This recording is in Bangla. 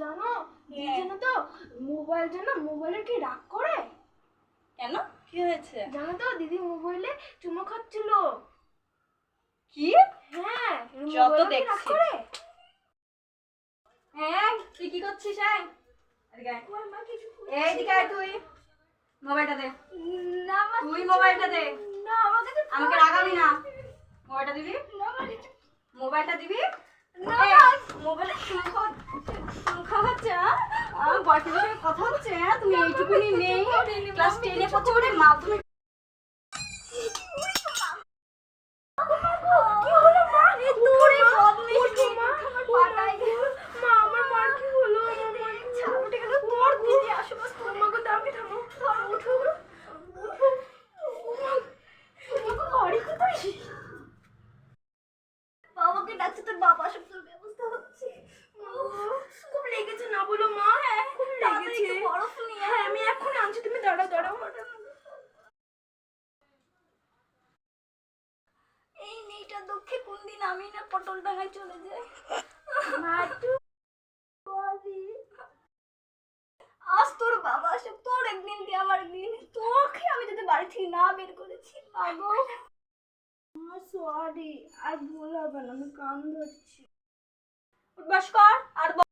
জানো? মোবাইলে কি রাগ করে? কেন? কি হয়েছে? জানো তো দিদি মোবাইলে চুমো খাচ্ছিল। কি? হ্যাঁ যত মোবাইলে দেখছি। করে? হ্যাঁ তুই কি করছিস কিছু এইদিকে আয় তুই। মোবাইলটা দে। না তুই মোবাইলটা দে। না আমাকে তো আমাকে রাগাবি না। মোবাইলটা দিবি? মোবাইলটা দিবি? মোবাইলে চুম খাওয়া চুম খাওয়া হচ্ছে হ্যাঁ? আমার বয়ফ্রেন্ডের কথা হচ্ছে হ্যাঁ? তুমি এইটুকুনি নেই। ক্লাস টেনে পড়ছো বলে মাধ্যমিক কি হলো মা? তোরে বদমেশি এই মেয়েটার দুঃখে কোন দিন আমি না পটল ডাঙায় চলে যাই। মাটু আজ তোর বাবা আসে তোর একদিন দিয়ে আমার একদিন তোকে আমি যদি বাড়ি থেকে না বের করেছি পাগল। সরি আর ভুল হবে না আমি কান ধরছি। উঠবাস কর আর